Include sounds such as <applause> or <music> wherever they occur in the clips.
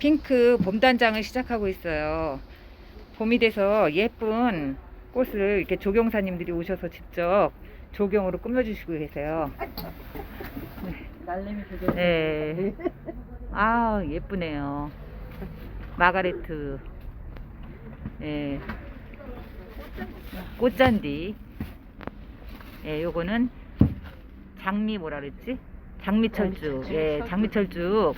핑크 봄단장을 시작하고 있어요. 봄이 돼서 예쁜 꽃을 이렇게 조경사님들이 오셔서 직접 조경으로 꾸며주시고 계세요. 날래미 되게 네. 아 예쁘네요. 마가레트. 예. 꽃잔디. 예, 요거는 장미 뭐라 그랬지? 장미철쭉. 예, 장미철쭉.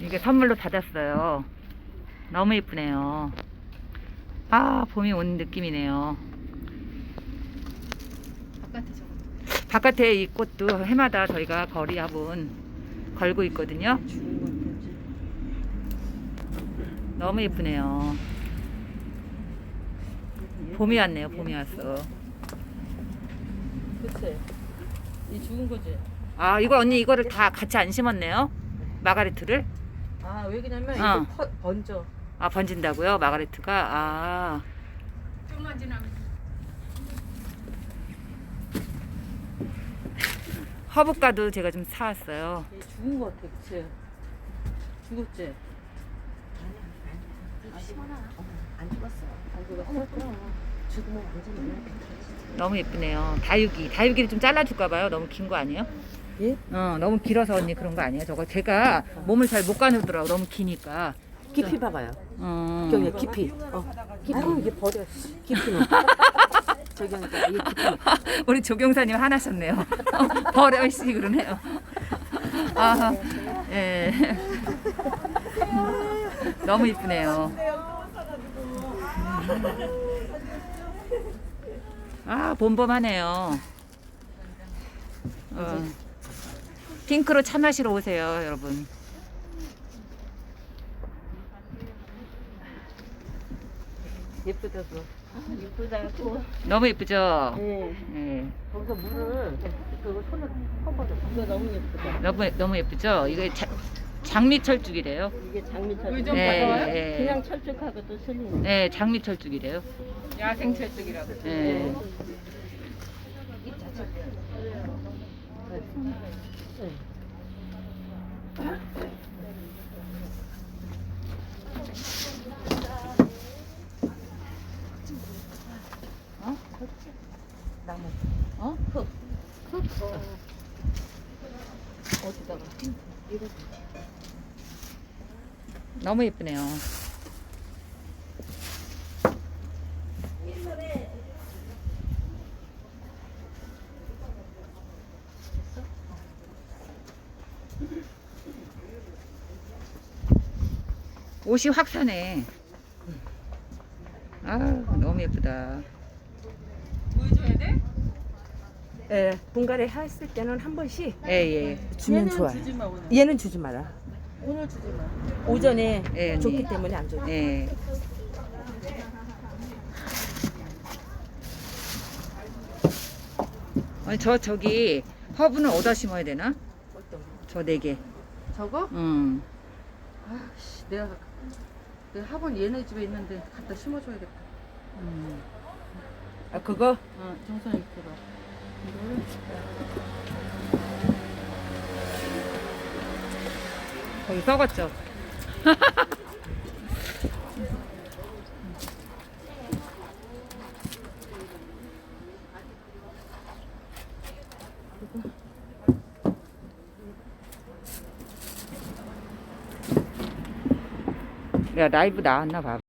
이게 선물로 받았어요. 너무 예쁘네요. 아, 봄이 온 느낌이네요. 바깥에 저거 바깥에 이 꽃도 해마다 저희가 거리 화분 걸고 있거든요. 너무 예쁘네요. 봄이 왔네요. 봄이 왔어. 그치 이 죽은 거지 아, 이거 언니 이거를 다 같이 안 심었네요. 마가레트를. 아 왜 그러냐면 어. 이거 퍼, 번져 아, 번진다고요? 마가레트가. 아. 좀만 지나면 허브가도 제가 좀 사왔어요. 얘 죽은 거 같아 그치 죽었지 안 죽었어. 안 죽었어 죽으면 완전히 이렇게 되지. 너무 예쁘네요. 다육이. 다육이를 좀 잘라줄까봐요. 너무 긴 거 아니에요? 예? 어, 너무 길어서 언니 그런 거 아니에요? 저거 제가 몸을 잘 못 가누더라고. 너무 기니까. 깊이 봐봐요. 어. 저기 깊이. 어. 깊이. 아유, 이게 버려. 깊이는. <laughs> 이게 깊이. <laughs> 우리 조경사님 화나셨네요. <laughs> 버려 씨 그러네요. 아, 예. 너무 이쁘네요. 아, 봄봄하네요. 어. 핑크로 차 마시러 오세요, 여러분. 예쁘다고 이쁘다고. 너무 예쁘죠? 예. 예. 거기서 물을 그거 손을 퍼버려. 이거 너무 예쁘다 너무 너무 예쁘죠? 이게 자, 장미 철쭉이래요. 이게 장미철. 물좀 네, 가져와요? 예. 그냥 철쭉하고 또 틀리네. 네, 장미 철쭉이래요. 야생 철쭉이라고 네. 어? 어? 너무 예쁘네요. 옷이 확 사네. 아, 너무 예쁘다. 물 줘야 돼? 예, 분갈이 했을 때는 한 번씩 예, 예. 주면 얘는 좋아요. 주지 마 오늘 얘는 주지 마라. 오늘 주지 마 오전에 예, 언니. 좋기 때문에 안 줘. 예. 아니, 저, 저기, 허브는 어디다 심어야 되나? 어떤 거? 저 네 개. 저거? 음. 아씨 내가 내 학원 얘네 집에 있는데 갖다 심어줘야겠다 음. 아 그거 어 정선이 이거를 거기 썩었죠? <laughs> 야, 라이브 나왔나 봐.